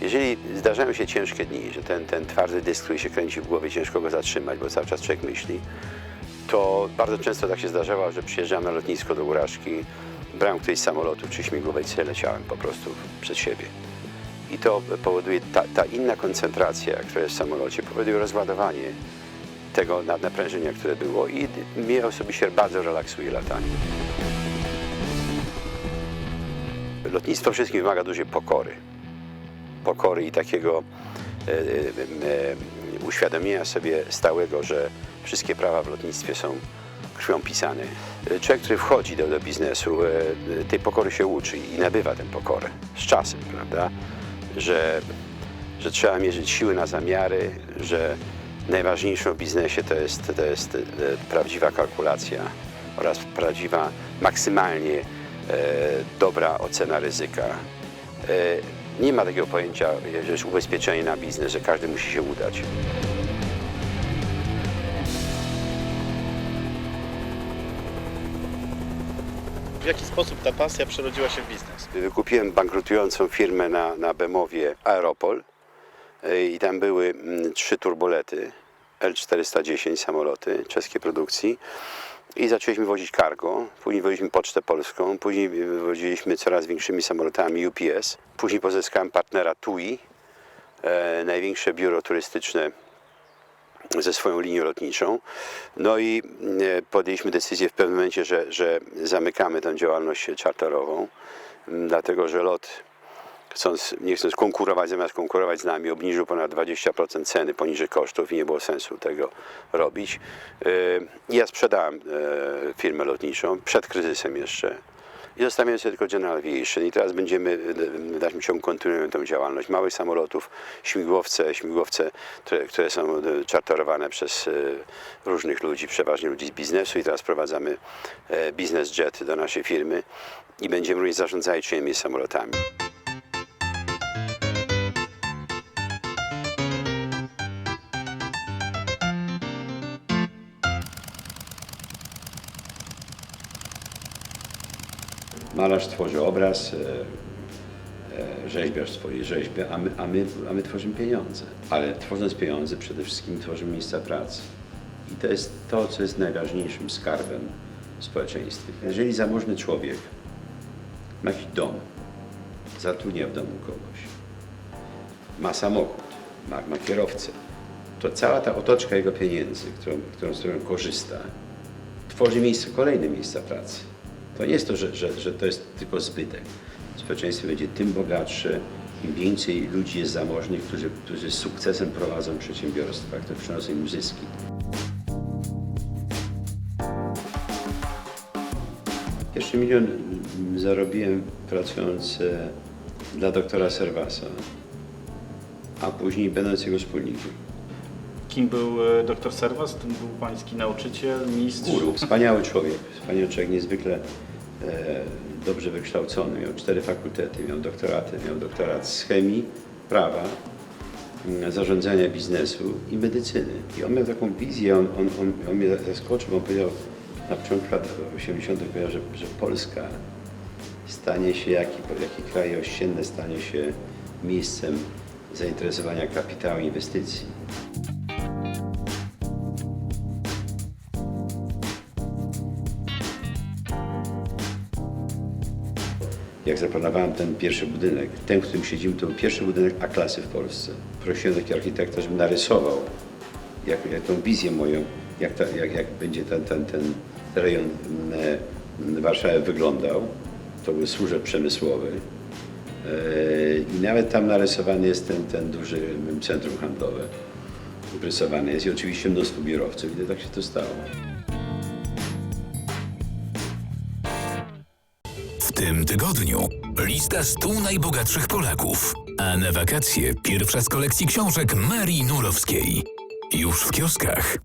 Jeżeli zdarzają się ciężkie dni, że ten, ten twardy dysk, który się kręci w głowie, ciężko go zatrzymać, bo cały czas człowiek myśli, to bardzo często tak się zdarzało, że przyjeżdżałem na lotnisko do Uráżki, brałem któryś z samolotu czy śmigłowiec, leciałem po prostu przed siebie. I to powoduje, ta, ta inna koncentracja, która jest w samolocie, powoduje rozładowanie tego na- naprężenia, które było i mnie osobiście bardzo relaksuje latanie. Lotnictwo wszystkim wymaga dużej pokory. Pokory i takiego e, e, e, uświadomienia sobie stałego, że wszystkie prawa w lotnictwie są krwią pisane. Człowiek, który wchodzi do, do biznesu, tej pokory się uczy i nabywa tę pokorę z czasem, prawda? Że, że trzeba mierzyć siły na zamiary, że najważniejszą w biznesie to jest, to jest prawdziwa kalkulacja oraz prawdziwa, maksymalnie dobra ocena ryzyka. Nie ma takiego pojęcia, że jest ubezpieczenie na biznes, że każdy musi się udać. W jaki sposób ta pasja przerodziła się w biznes? Wykupiłem bankrutującą firmę na, na Bemowie Aeropol e, i tam były mm, trzy turbolety L410 samoloty czeskiej produkcji i zaczęliśmy wozić cargo, później woziliśmy Pocztę Polską, później woziliśmy coraz większymi samolotami UPS, później pozyskałem partnera TUI, e, największe biuro turystyczne ze swoją linią lotniczą. No i e, podjęliśmy decyzję w pewnym momencie, że, że zamykamy tę działalność czarterową, m, dlatego że lot, chcąc, nie chcąc konkurować, zamiast konkurować z nami, obniżył ponad 20% ceny poniżej kosztów i nie było sensu tego robić. E, Ja sprzedałem e, firmę lotniczą przed kryzysem jeszcze. I zostawiamy sobie tylko General Aviation i teraz będziemy w dalszym ciągu kontynuujemy tę działalność małych samolotów, śmigłowce, śmigłowce, które, które są czarterowane przez różnych ludzi, przeważnie ludzi z biznesu i teraz prowadzamy biznes jet do naszej firmy i będziemy również zarządzali czyimiś samolotami. Malarz tworzy obraz, e, e, rzeźbiarz tworzy rzeźbę, a my, a, my, a my tworzymy pieniądze. Ale tworząc pieniądze przede wszystkim tworzymy miejsca pracy. I to jest to, co jest najważniejszym skarbem w społeczeństwie. Jeżeli zamożny człowiek ma jakiś dom, zatrudnia w domu kogoś, ma samochód, ma, ma kierowcę, to cała ta otoczka jego pieniędzy, którą, którą, z którą korzysta, tworzy miejsce, kolejne miejsca pracy. To nie jest to, że, że, że to jest tylko zbytek. Społeczeństwo będzie tym bogatsze, im więcej ludzi jest zamożnych, którzy, którzy z sukcesem prowadzą przedsiębiorstwa, które przynoszą im zyski. Pierwszy milion zarobiłem pracując e, dla doktora Serwasa, a później będąc jego wspólnikiem. Kim był e, dr Serwas? To był pański nauczyciel, mistrz? Guru, wspaniały człowiek, wspaniały człowiek, niezwykle dobrze wykształcony. Miał cztery fakultety, miał doktoraty, miał doktorat z chemii, prawa, mm, zarządzania biznesu i medycyny. I on miał taką wizję, on, on, on, on mnie zaskoczył, bo on powiedział na początku lat 80. powiedział, że, że Polska stanie się, jaki, jaki kraj ościenny stanie się miejscem zainteresowania kapitału inwestycji. Jak zaplanowałem ten pierwszy budynek, ten, w którym siedzimy, to był pierwszy budynek A-klasy w Polsce. Prosiłem takiego architekta, żeby narysował jak, jak tą wizję moją, jak, ta, jak, jak będzie ten, ten, ten rejon mm, Warszawy wyglądał. To był służeb przemysłowy. E, I nawet tam narysowany jest ten, ten duży mm, centrum handlowe. Rysowany jest i oczywiście mnóstwo biurowców i tak się to stało. Tym tygodniu lista 100 najbogatszych Polaków, a na wakacje pierwsza z kolekcji książek Marii Nurowskiej. Już w kioskach.